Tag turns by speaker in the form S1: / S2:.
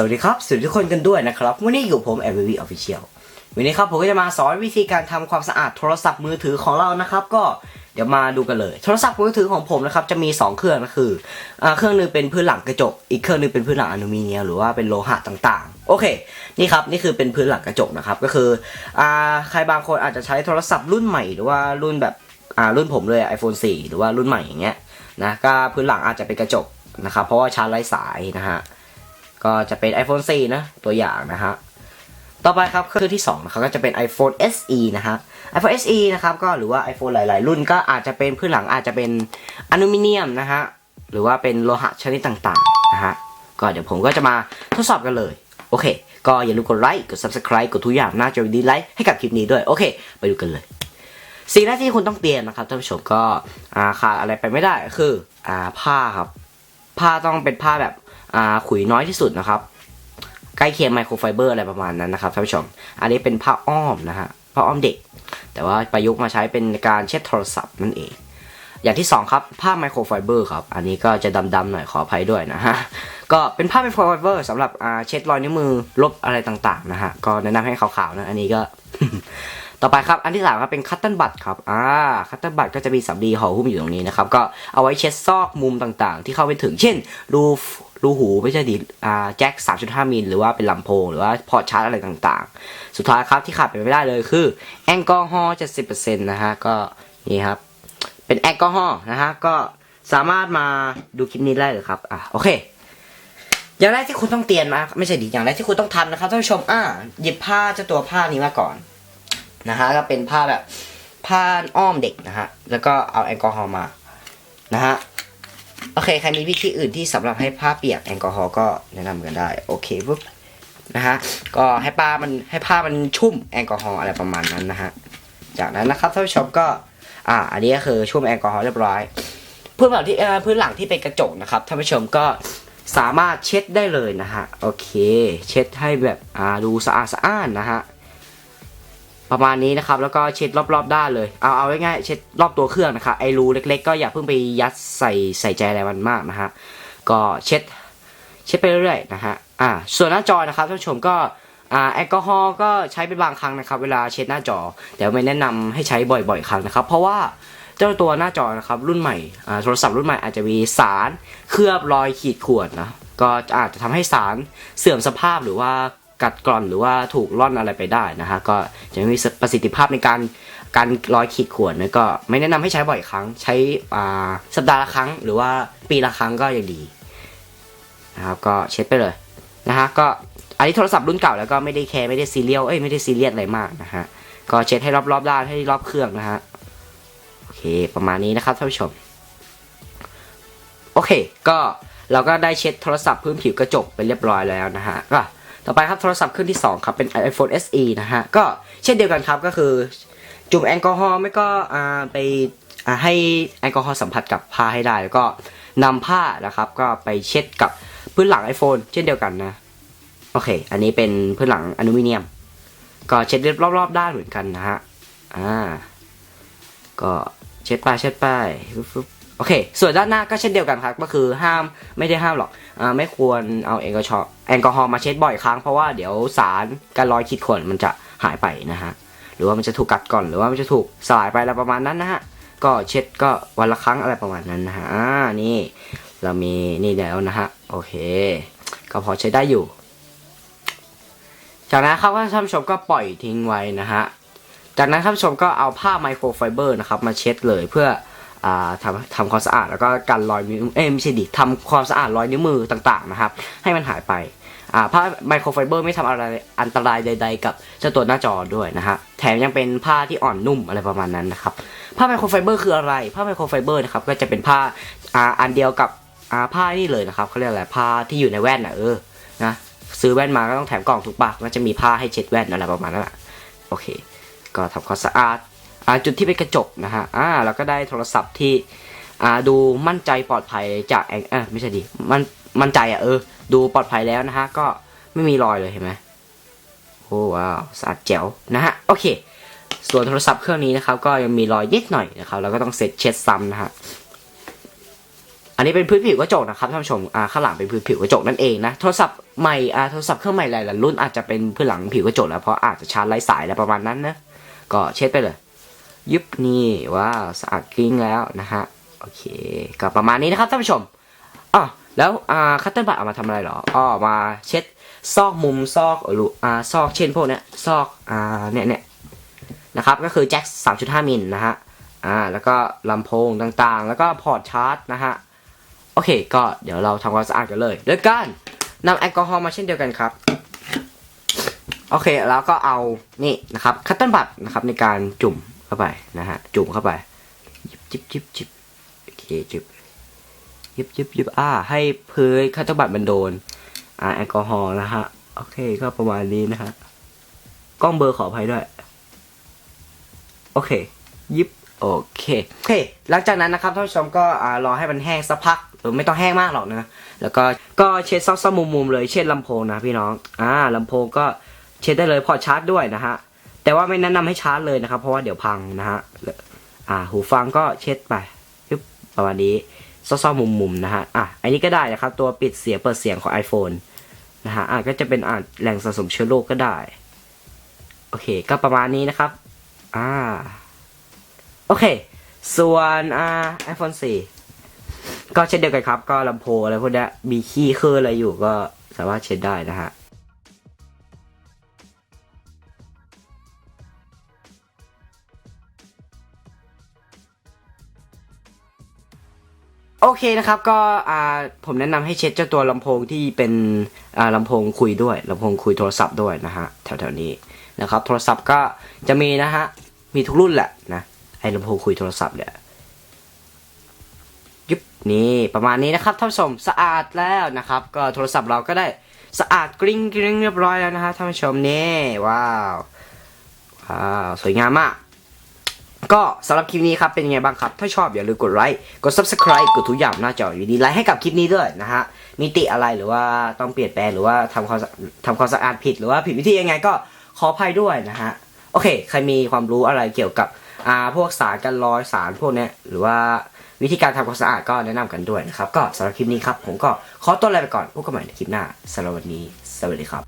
S1: สวัสดีครับสวัสดีทุกคนกันด้วยนะครับ วันนี้อยู่ผม m v v Official วันนี้ครับผมก็จะมาสอนวิธีการทำความสะอาดโทรศัพท์มือถือของเรานะครับ ก็เดี๋ยวมาดูกันเลย โทรศัพท์มือถือของผมนะครับจะมี 2 เครื่องก็คืออเครื่องหนึงเป็นพื้นหลังกระจก อีกเครื่องหนึงเป็นพื้นหลังอลูมิเนียมหรือว่าเป็นโลหะต่างๆ โอเค นี่ครับนี่คือเป็นพื้นหลังกระจกนะครับก็คืออใครบางคนอาจจะใช้โทรศัพท์รุ่นใหม่หรือว่ารุ่นแบบรุ่นผมเลย iPhone 4 หรือว่ารุ่นใหม่อย่างเงี้ยนะก็พื้นหลังอาจจะเป็นกระจกนะครับเพราะว่าชาร์จไร้สายนะฮะ ก็จะเป็น iPhone 4 นะ ตัวอย่างนะฮะ ต่อไปครับเครื่องที่2นะครับก็จะเป็น iPhone SE นะฮะ iPhone SE นะครับก็หรือว่า iPhone หลาย ๆ รุ่นก็อาจจะเป็นพื้นหลังอาจจะเป็นอลูมิเนียมนะฮะ หรือว่าเป็นโลหะชนิดต่างๆนะฮะ ก็เดี๋ยวผมก็จะมาทดสอบกันเลย โอเค ก็อย่าลืมกดไลค์ กด Subscribe กดทุกอย่างหน้าจอดีไลค์ให้กับคลิปนี้ด้วย โอเค ไปดูกันเลยสิ่งแรกที่คุณต้องเตรียมนะครับท่านผู้ชมก็ขาดอะไรไปไม่ได้คืออ่าผ้าครับ ผ้าต้องเป็นผ้าแบบ ขุยน้อยที่สุดนะครับใกล้เคียงไมโครไฟเบอร์อะไรประมาณนั้นนะครับท่านผู้ชม อันนี้เป็นผ้าอ้อมนะฮะผ้าอ้อมเด็ก แต่ว่าประยุกต์มาใช้เป็นการเช็ดโทรศัพท์นั่นเอง อย่างที่สองครับผ้าไมโครไฟเบอร์ครับ อันนี้ก็จะดำๆหน่อยขออภัยด้วยนะฮะ ก็เป็นผ้าไมโครไฟเบอร์สำหรับเช็ดรอยนิ้วมือลบอะไรต่างๆนะฮะ ก็แนะนำให้ขาวๆนะ อันนี้ก็ ต่อไปครับ อันที่สามครับเป็นคัตเติลบัตครับ อ่า คัตเติลบัตก็จะมีสำลีห่อหุ้มอยู่ตรงนี้นะครับ ก็เอาไว้เช็ดซอกมุมต่างๆ ที่เข้าไปถึง เช่นรู รูหูไม่ใช่ดิอ่าแจ็ค 3.5 มิลหรือว่าเป็นลำโพง หรือว่าพอร์ตชาร์จอะไรต่างๆ สุดท้ายครับที่ขาดไปไม่ได้เลยคือ แอลกอฮอล์70%นะฮะ ก็นี่ครับ เป็นแอลกอฮอล์นะฮะ ก็สามารถมาดูคลิปนี้ได้เลยครับ อะ โอเคอย่างแรกที่คุณต้องเตรียมนะไม่ใช่ดิอย่างแรกที่คุณต้องทำนะครับท่านผู้ชมอ่าหยิบผ้าเจ้าตัวผ้านี้มาก่อนนะฮะก็เป็นผ้าแบบผ้าอ้อมเด็กนะฮะแล้วก็เอาแอลกอฮอล์มานะฮะ โอเคใครมีวิธีอื่นที่สำหรับให้ผ้าเปียกแอลกอฮอล์ก็แนะนำกันได้ โอเคปุ๊บนะฮะก็ให้ผ้ามันให้ผ้ามันชุ่มแอลกอฮอล์อะไรประมาณนั้นนะฮะจากนั้นนะครับท่านผู้ชมก็อ่าอันนี้ก็คือชุ่มแอลกอฮอล์เรียบร้อยพื้นหลังที่พื้นหลังที่เป็นกระจกนะครับท่านผู้ชมก็สามารถเช็ดได้เลยนะฮะโอเค เช็ดให้แบบอ่าดูสะอาดสะอ้านนะฮะ ประมาณนี้นะครับ แล้วก็เช็ดรอบๆด้านเลย เอาเอาง่ายๆเช็ดรอบตัวเครื่องนะครับไอรูเล็กๆ ก็อย่าเพิ่งไปยัดใส่ใส่ใจอะไรมันมากนะฮะก็เช็ดเช็ดไปเรื่อยๆนะฮะอ่าส่วนหน้าจอนะครับท่านผู้ชมก็อ่าแอลกอฮอล์ก็ใช้เป็นบางครั้งนะครับ เวลาเช็ดหน้าจอ แต่ไม่แนะนำให้ใช้บ่อยๆ ครั้งนะครับ เพราะว่าเจ้าตัวหน้าจอนะครับรุ่นใหม่อ่าโทรศัพท์รุ่นใหม่อาจจะมีสารเคลือบรอยขีดข่วนนะก็อาจจะทำให้สารเสื่อมสภาพหรือว่า กัดกร่อนหรือว่าถูกล่อนอะไรไปได้นะฮะก็จะไม่มีประสิทธิภาพในการการรอยขีดข่วนนะก็ไม่แนะนำให้ใช้บ่อยครั้ง ใช้สัปดาห์ละครั้ง หรือว่าปีละครั้งก็ยังดีนะครับก็เช็ดไปเลยนะฮะก็อันนี้โทรศัพท์รุ่นเก่าแล้วก็ไม่ได้แคร์ไม่ได้ซีเรียลเอ้ยไม่ได้ซีเรียสอะไรมากนะฮะก็เช็ดให้รอบๆด้านให้รอบเครื่องนะฮะโอเคประมาณนี้นะครับท่านผู้ชมโอเค ก็เราก็ได้เช็ดโทรศัพท์พื้นผิวกระจกไปเรียบร้อยแล้วนะฮะก็ ต่อไปครับโทรศัพท์เครื่องที่ 2 ครับ เป็น iPhone SE นะฮะ ก็เช่นเดียวกันครับก็คือจุ่มแอลกอฮอล์ไม่ก็อ่าไปอ่าให้แอลกอฮอล์สัมผัสกับผ้าให้ได้ แล้วก็นำผ้านะครับก็ไปเช็ดกับพื้นหลัง iPhone เช่นเดียวกันนะ โอเค อันนี้เป็นพื้นหลังอลูมิเนียม ก็เช็ดรอบๆด้านเหมือนกันนะฮะอ่าก็เช็ดไปเช็ดไปฟึบ โอเค ส่วนด้านหน้าก็เช่นเดียวกันครับ ก็คือห้ามไม่ได้ห้ามหรอกอไม่ควรเอาแอลกอฮอล์แอลกอฮอล์มาเช็ดบ่อยครั้งเพราะว่าเดี๋ยวสารการรอยขีดข่วนมันจะหายไปนะฮะ หรือว่ามันจะถูกกัดก่อน หรือว่ามันจะถูกสลายไปอะไรประมาณนั้นนะฮะ ก็เช็ดก็วันละครั้งอะไรประมาณนั้นนะฮะอ่านี่ เรามีนี่แล้วนะฮะ โอเค ก็พอใช้ได้อยู่ จากนั้นครับท่านผู้ชมก็ปล่อยทิ้งไว้นะฮะ จากนั้นท่านผู้ชมก็เอาผ้าไมโครไฟเบอร์นะครับมาเช็ดเลยเพื่อ ทำทำความสะอาดแล้วก็กันรอยนิ้วเอ้ไม่ใช่ดิทำความสะอาดรอยนิ้วมือต่างๆนะครับ ให้มันหายไปผ้าไมโครไฟเบอร์ไม่ทำอะไรอันตรายใด ๆ กับเจ้าตัวหน้าจอด้วยนะฮะแถมยังเป็นผ้าที่อ่อนนุ่มอะไรประมาณนั้นนะครับผ้าไมโครไฟเบอร์คืออะไรผ้าไมโครไฟเบอร์นะครับก็จะเป็นผ้าอันเดียวกับผ้านี่เลยนะครับเขาเรียกอะไรผ้าที่อยู่ในแว่นอะเออนะซื้อแว่นมาก็ต้องแถมกล่องถูกปะก็จะมีผ้าให้เช็ดแว่นอะไรประมาณนั้นแหละโอเค ก็ทำความสะอาด จุดที่เป็นกระจกนะฮะอ่าเราก็ได้โทรศัพท์ที่อ่าดูมั่นใจปลอดภัยจากแองเออไม่ใช่ดิมันมั่นใจอะเออ ดูปลอดภัยแล้วนะฮะ ก็ไม่มีรอยเลยเห็นไหมโอ้ว้าวสะอาดแจ๋วนะฮะโอเค ส่วนโทรศัพท์เครื่องนี้นะครับ ก็ยังมีรอยนิดหน่อยนะครับเราก็ต้องเสร็จเช็ดซ้ำนะฮะอันนี้เป็นพื้นผิวกระจกนะครับท่านผู้ชมอ่าข้างหลังเป็นพื้นผิวกระจกนั่นเองนะโทรศัพท์ใหม่อ่าโทรศัพท์เครื่องใหม่หลายๆรุ่นอาจจะเป็นพื้นหลังผิวกระจกแล้วเพราะอาจจะชาร์จไร้สายอะไรประมาณนั้นนะก็เช็ดไปเลย ยุบนี่ว้าวสะอาดกริ้งแล้วนะฮะโอเคก็ประมาณนี้นะครับท่านผู้ชมอ๋อแล้วอ่าคัตเติ้ลบัตเอามาทำอะไรเหรออ๋อมาเช็ดซอกมุมซอกหรืออ่าซอกเช่นพวกเนี้ยซอกอ่าเนี่ยเนี่ยนะครับก็คือแจ็ค3.5มิลนะฮะอ่าแล้วก็ลำโพงต่างๆ แล้วก็พอร์ตชาร์จนะฮะโอเค ก็เดี๋ยวเราทำความสะอาดกันเลยด้วยการนำแอลกอฮอล์มาเช่นเดียวกันครับโอเค แล้วก็เอานี่นะครับคัตเติ้ลบัตนะครับในการจุ่ม เข้าไปนะฮะ จุ่มเข้าไปยิบจิบจิบจิบโอเคจิบยิบยิบยิบอ่า ให้พื้นคัตเติ้ลบัตมันโดน อ่า แอลกอฮอล์นะฮะ โอเค ก็ประมาณนี้นะฮะ กล้องเบอร์ขออภัยด้วย โอเค ยิบ โอเค โอเค หลังจากนั้นนะครับท่านผู้ชมก็อ่ารอให้มันแห้งสักพักหรือไม่ต้องแห้งมากหรอกนะ แล้วก็ ก็เช็ดซอกๆมุมๆเลย เช่นลำโพงนะพี่น้อง อ่าลำโพงก็เช็ดได้เลยพอชาร์จด้วยนะฮะ แต่ว่าไม่แนะนำให้ชาร์จเลยนะครับ เพราะว่าเดี๋ยวพังนะฮะอ่า หูฟังก็เช็ดไปปึ๊บประมาณนี้ซอๆมุมๆนะฮะอะอันนี้ก็ได้นะครับ ตัวปิดเสียงเปิดเสียงของ iPhone นะฮะอะก็จะเป็นอ่าแหล่งสะสมเชื้อโรคก็ได้ โอเค ก็ประมาณนี้นะครับ อ่า โอเค ส่วนอ่า iPhone 4 ก็เช่นเดียวกันครับ ก็ลำโพงอะไรพวกนี้มีขี้คืออะไรอยู่ก็สามารถเช็ดได้นะฮะ เคนะครับก็อ่าผมแนะนำให้เช็ดเจ้าตัวลำโพงที่เป็นอ่าลำโพงคุยด้วยลำโพงคุยโทรศัพท์ด้วยนะฮะแถวๆนี้นะครับ โทรศัพท์ก็จะมีนะฮะมีทุกรุ่นแหละนะไอ้ลำโพงคุยโทรศัพท์เนี่ยยุบนี่ประมาณนี้นะครับท่านผู้ชมสะอาดแล้วนะครับ ก็โทรศัพท์เราก็ได้สะอาดกริ้งกริ้งเรียบร้อยแล้วนะฮะท่านผู้ชมนี่ว้าวว้าวสวยงามมาก ก็สำหรับคลิปนี้ครับเป็นยังไงบ้างครับ ถ้าชอบอย่าลืมกดไลค์กด subscribe กดทุกอย่างหน้าจออยู่ดีไลค์ให้กับคลิปนี้ด้วยนะฮะมีติอะไรหรือว่าต้องเปลี่ยนแปลงหรือว่าทำความทำความสะอาดผิดหรือว่าผิดวิธียังไงก็ขออภัยด้วยนะฮะโอเค ใครมีความรู้อะไรเกี่ยวกับอ่าพวกสารกันรอยสารพวกเนี้ยหรือว่าวิธีการทำความสะอาดก็แนะนำกันด้วยนะครับ ก็สำหรับคลิปนี้ครับ ผมก็ขอตัวลาไปก่อนพบกันใหม่ในคลิปหน้าสำหรับวันนี้ สวัสดีครับ